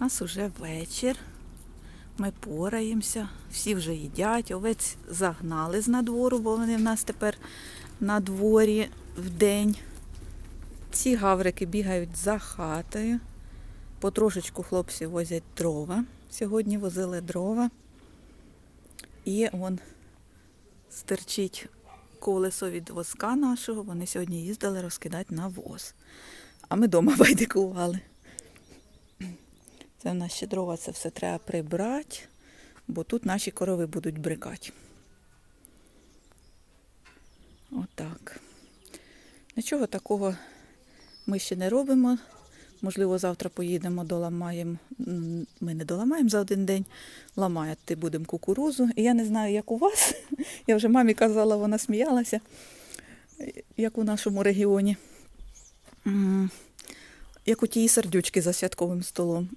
У нас уже вечір. Ми пораємося, всі вже їдять. Овець загнали з надвору, бо вони в нас тепер на дворі в день. Ці гаврики бігають за хатою. Потрошечку хлопці возять дрова. Сьогодні возили дрова. І вон стирчить колесо від воска нашого. Вони сьогодні їздили розкидати на воз. А ми вдома байдикували. Це в нас ще дрова, це все треба прибрати, бо тут наші корови будуть брикати. Отак. Нічого такого ми ще не робимо. Можливо, завтра поїдемо, доламаємо. Ми не доламаємо за один день, ламати будемо кукурузу. І я не знаю, як у вас. Я вже мамі казала, вона сміялася, як у нашому регіоні. Як у тієї сердючки за святковим столом.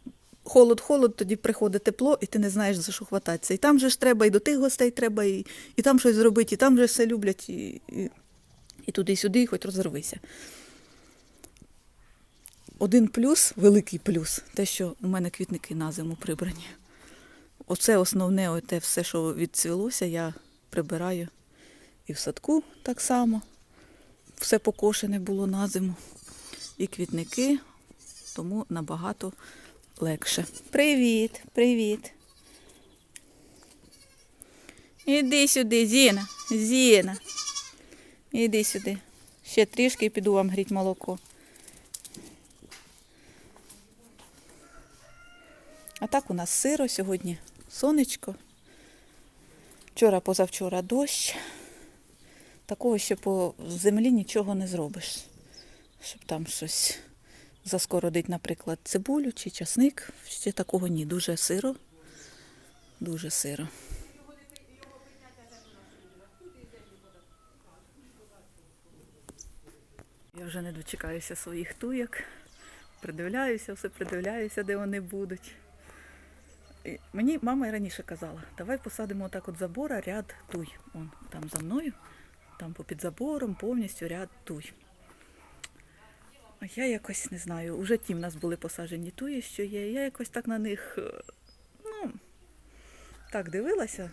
Холод-холод, тоді приходить тепло, і ти не знаєш, за що хвататися. І там же ж треба, і до тих гостей треба, і, і там щось зробити, і там же все люблять, і, і, і туди-сюди, і хоч розорвися. Один плюс, великий плюс, те, що у мене квітники на зиму прибрані. Оце основне, оте все, що відцвілося, я прибираю і в садку так само. Все покошене було на зиму. І квітники, тому набагато легше. Привіт, привіт. Іди сюди, Зіна, Зіна. Іди сюди. Ще трішки і піду вам гріти молоко. А так у нас сиро, сьогодні сонечко. Вчора, позавчора дощ. Такого ще по землі нічого не зробиш. Щоб там щось заскородить, наприклад, цибулю чи часник. Ще такого ні. Дуже сиро. Дуже сиро. Я вже не дочекаюся своїх туєк. Придивляюся, все придивляюся, де вони будуть. І Мені мама раніше казала, давай посадимо отак от забора ряд туй. Он там за мною, там попід забором повністю ряд туй. А я якось не знаю, уже ті в нас були посаджені туї, що є. Я якось так на них, е, ну, так дивилася,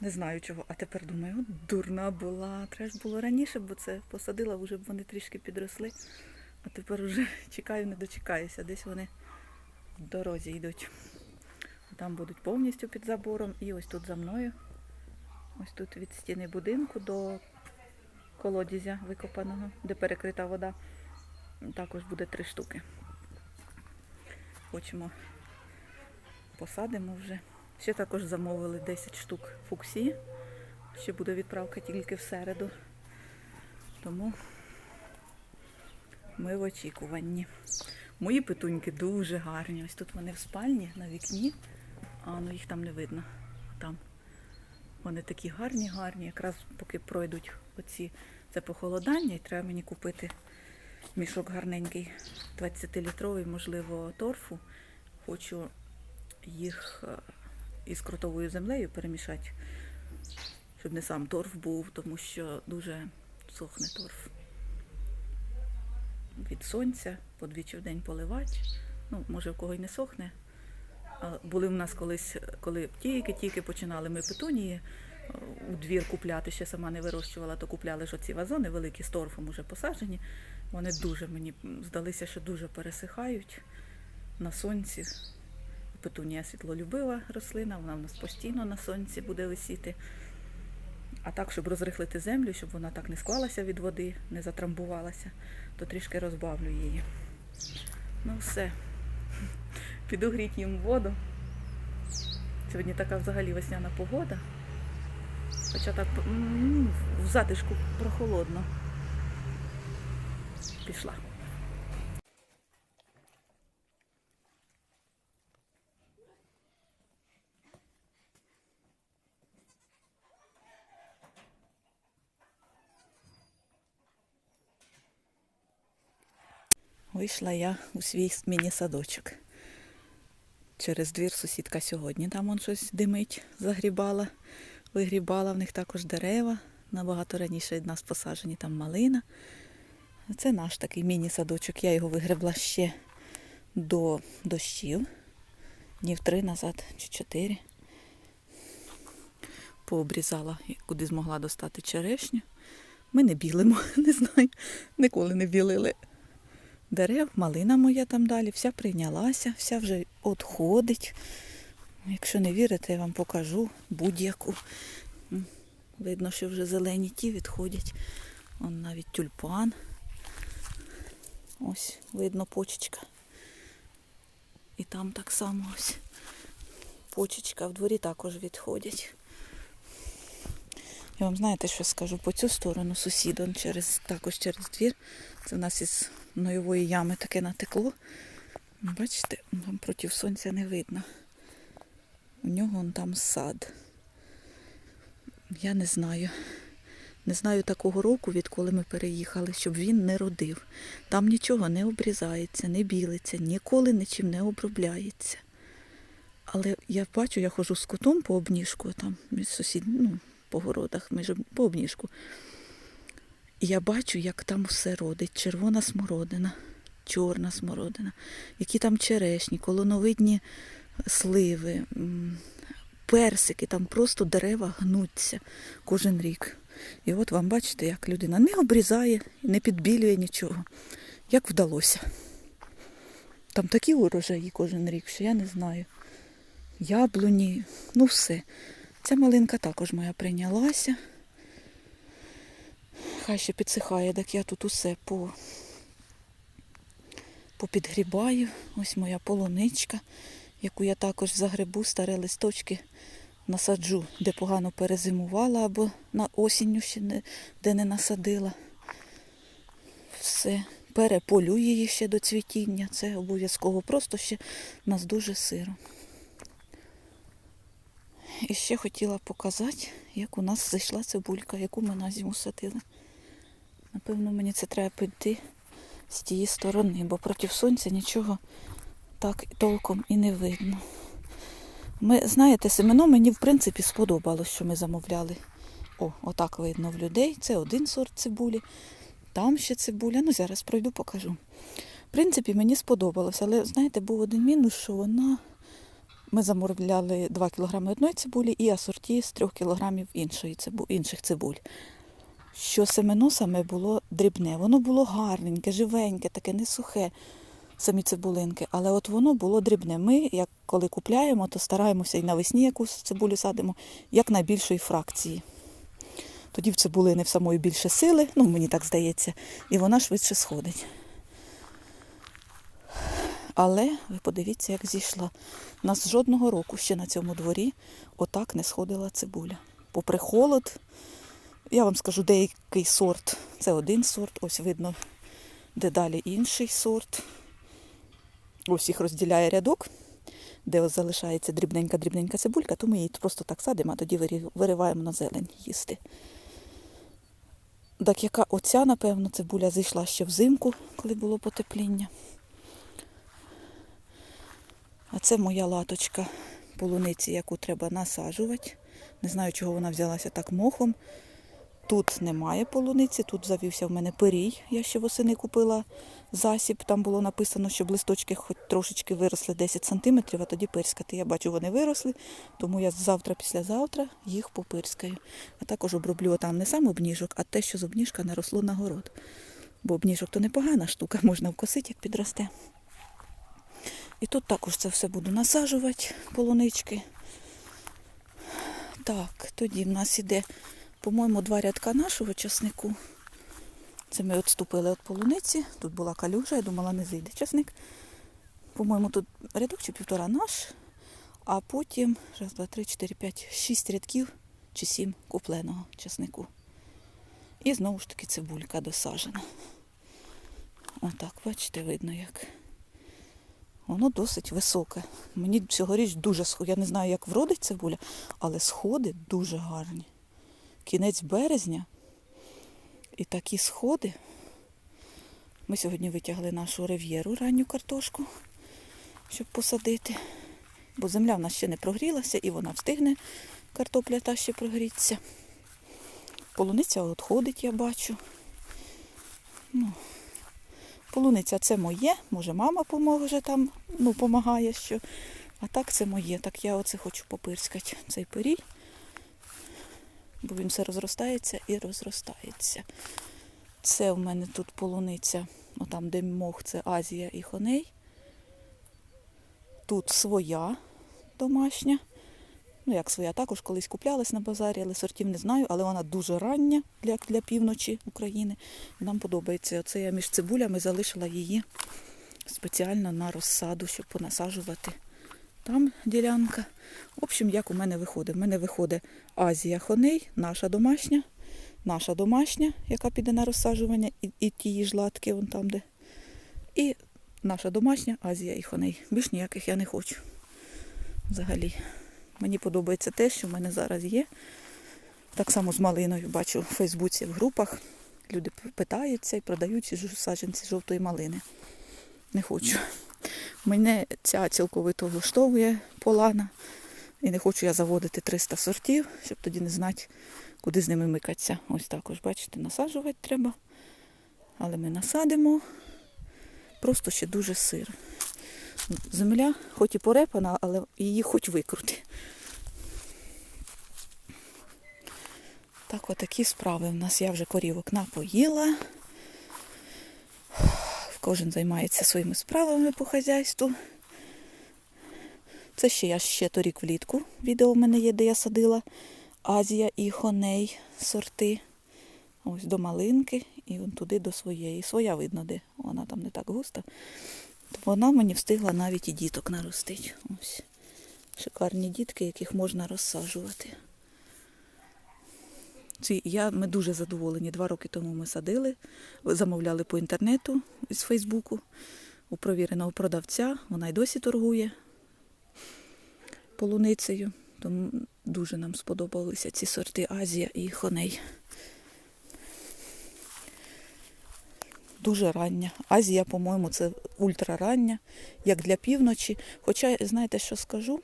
не знаю чого. А тепер думаю, от дурна була. Треба ж було раніше, бо це посадила, вже б вони трішки підросли. А тепер вже чекаю, не дочекаюся. Десь вони в дорозі йдуть. Там будуть повністю під забором. І ось тут за мною. Ось тут від стіни будинку до колодязя викопаного, де перекрита вода. Також буде три штуки. Хочемо посадимо вже. Ще також замовили 10 штук фуксі. Ще буде відправка тільки в середу. Тому ми в очікуванні. Мої петуньки дуже гарні. Ось тут вони в спальні на вікні, а ну їх там не видно. Там. Вони такі гарні, гарні. Якраз поки пройдуть оці це похолодання, і треба мені купити мішок гарненький, 20-літровий, можливо, торфу. Хочу їх е, із кротовою землею перемішати, щоб не сам торф був, тому що дуже сохне торф. Від сонця подвічі в день поливати. Ну, може, в кого й не сохне. Були в нас колись, коли тільки-тільки починали ми петунії у двір купляти, ще сама не вирощувала, то купляли ж оці вазони великі з торфом уже посаджені. Вони дуже мені здалися, що дуже пересихають на сонці. Петунія світлолюбива рослина, вона в нас постійно на сонці буде висіти. А так, щоб розрихлити землю, щоб вона так не склалася від води, не затрамбувалася, то трішки розбавлю її. Ну все. Піду гріти їм воду. Сьогодні така взагалі весняна погода. Хоча так м, в затишку прохолодно. Пішла. Вийшла я у свій міні-садочок. Через двір сусідка сьогодні там он щось димить, загрібала, вигрібала, в них також дерева. Набагато раніше від нас посаджені там малина. Це наш такий міні-садочок. Я його вигребла ще до дощів. днів три назад чи чотири. Пообрізала, куди змогла достати черешню. Ми не білимо, не знаю, ніколи не білили дерев, малина моя там далі, вся прийнялася, вся вже отходить. Якщо не вірите, я вам покажу будь-яку. Видно, що вже зелені ті відходять. Он навіть тюльпан. Ось, видно почечка. І там так само ось. Почечка в дворі також відходять. Я вам знаєте, що скажу? По цю сторону сусід, он через, також через двір. Це в нас із нойової ями таке натекло. Бачите, вам проти сонця не видно. У нього он там сад. Я не знаю. Не знаю такого року, відколи ми переїхали, щоб він не родив. Там нічого не обрізається, не білиться, ніколи нічим не обробляється. Але я бачу, я ходжу з котом по обніжку, там між сусід, ну, по городах, між по обніжку. І я бачу, як там все родить. Червона смородина, чорна смородина, які там черешні, колоновидні сливи, персики, там просто дерева гнуться кожен рік. І от вам бачите, як людина не обрізає, не підбілює нічого. Як вдалося. Там такі урожаї кожен рік, що я не знаю. Яблуні, ну все. Ця малинка також моя прийнялася. Хай ще підсихає, так я тут усе по, попідгрібаю. Ось моя полуничка, яку я також загребу, старі листочки насаджу, де погано перезимувала або на осінню ще не, де не насадила. Все. Переполю її ще до цвітіння. Це обов'язково. Просто ще нас дуже сиро. І ще хотіла показати, як у нас зайшла цибулька, яку ми на зиму садили. Напевно, мені це треба піти з тієї сторони, бо проти сонця нічого так толком і не видно. Ми, знаєте, семено мені в принципі сподобалось, що ми замовляли. О, отак видно в людей. Це один сорт цибулі, там ще цибуля. Ну, зараз пройду, покажу. В принципі, мені сподобалось, але знаєте, був один мінус, що вона. Ми замовляли 2 кг одної цибулі і асорті з 3 кг іншої цибу... інших цибуль. Що семено саме було дрібне, воно було гарненьке, живеньке, таке не сухе, самі цибулинки, але от воно було дрібне. Ми, як коли купляємо, то стараємося і навесні якусь цибулю садимо, як найбільшої фракції. Тоді в цибулини в самої більше сили, ну мені так здається, і вона швидше сходить. Але ви подивіться, як зійшла. У нас жодного року ще на цьому дворі отак не сходила цибуля. Попри холод, я вам скажу, деякий сорт це один сорт, ось видно, де далі інший сорт. Ось їх розділяє рядок, де ось залишається дрібненька-дрібненька цибулька, то ми її просто так садимо, а тоді вириваємо на зелень їсти. Так яка оця, напевно, цибуля зійшла ще взимку, коли було потепління. А це моя латочка полуниці, яку треба насаджувати. Не знаю, чого вона взялася так мохом. Тут немає полуниці, тут завівся в мене пирій. Я ще восени купила засіб. Там було написано, щоб листочки хоч трошечки виросли 10 см, а тоді пирскати. Я бачу, вони виросли, тому я завтра, післязавтра їх попирскаю. А також оброблю там не сам обніжок, а те, що з обніжка наросло на город. Бо обніжок то непогана штука, можна вкосити, як підросте. І тут також це все буду насаджувати, полунички. Так, тоді в нас іде, по-моєму, два рядка нашого часнику. Це ми відступили від полуниці. Тут була калюжа, я думала, не зійде часник. По-моєму, тут рядок чи півтора наш, а потім раз, два, три, чотири, п'ять, шість рядків чи сім купленого часнику. І знову ж таки цибулька досажена. Отак, бачите, видно як. Воно досить високе. Мені цьогоріч дуже сход. Я не знаю, як вродить цибуля, але сходи дуже гарні. Кінець березня. І такі сходи. Ми сьогодні витягли нашу рев'єру ранню картошку, щоб посадити. Бо земля в нас ще не прогрілася і вона встигне картопля та ще прогріться. Полуниця відходить, я бачу. Ну, Полуниця це моє, може мама поможе там, ну, помагає, що А так це моє. Так я оце хочу попирскати, цей пирій. Бо він все розростається і розростається. Це в мене тут полуниця, отам, де мох, це Азія і Хоней. Тут своя домашня. Ну, як своя, також колись куплялась на базарі, але сортів не знаю, але вона дуже рання для, для півночі України. Нам подобається. Оце я між цибулями залишила її спеціально на розсаду, щоб понасаджувати. Там ділянка. В общем, як у мене виходить? У мене виходить Азія Хоней, наша домашня, наша домашня, яка піде на розсаджування, і, і ті жлатки, вон там де. І наша домашня Азія і Хоней. Більш ніяких я не хочу. Взагалі. Мені подобається те, що в мене зараз є. Так само з малиною бачу в Фейсбуці в групах. Люди питаються і продають ці саджанці жовтої малини. Не хочу. Мене ця цілковито влаштовує полана. І не хочу я заводити 300 сортів, щоб тоді не знати, куди з ними микатися. Ось також, бачите, насаджувати треба. Але ми насадимо. Просто ще дуже сир. Земля, хоч і порепана, але її хоч викрути. Так, отакі справи в нас. Я вже корівок напоїла. Кожен займається своїми справами по хазяйству. Це ще я ще торік влітку. Відео в мене є, де я садила Азія і Хоней сорти. Ось до малинки і вон туди до своєї. Своя видно, де вона там не так густа. То вона мені встигла навіть і діток наростити. Ось. Шикарні дітки, яких можна розсаджувати. Ці, я, ми дуже задоволені. Два роки тому ми садили, замовляли по інтернету з Фейсбуку у провіреного продавця. Вона й досі торгує полуницею. Тому дуже нам сподобалися ці сорти Азія і Хоней. Дуже рання. Азія, по-моєму, це ультрарання, як для півночі. Хоча, знаєте, що скажу?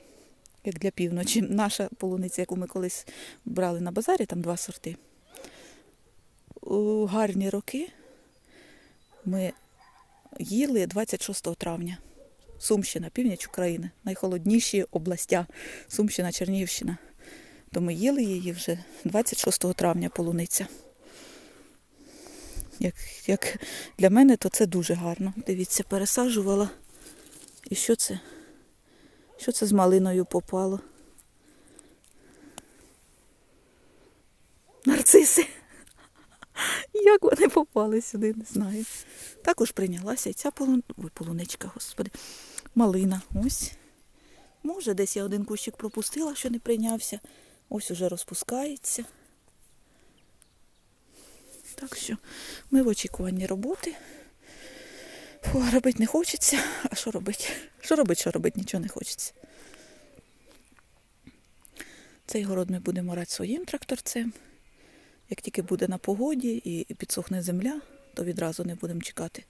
Як для півночі. Наша полуниця, яку ми колись брали на базарі, там два сорти. У гарні роки ми їли 26 травня. Сумщина, північ України, найхолодніші областя Сумщина, Чернігівщина. То ми їли її вже 26 травня полуниця. Як, як для мене, то це дуже гарно. Дивіться, пересаджувала. І що це? Що це з малиною попало? Нарциси. Як вони попали сюди, не знаю. Також прийнялася і ця полун... Ой, полуничка, господи. Малина. Ось. Може, десь я один кущик пропустила, що не прийнявся. Ось уже розпускається. Так що ми в очікуванні роботи. Фу, робити не хочеться. А що робити? Що робити, що робити, нічого не хочеться. Цей город ми будемо орати своїм тракторцем. Як тільки буде на погоді і підсохне земля, то відразу не будемо чекати.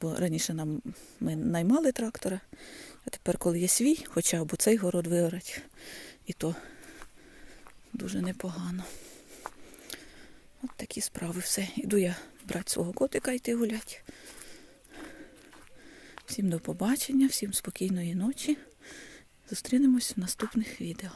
Бо раніше нам ми наймали трактора, а тепер, коли є свій, хоча б цей город виорать, і то дуже непогано. От такі справи все. Іду я брати свого котика йти гулять. Всім до побачення, всім спокійної ночі. Зустрінемось в наступних відео.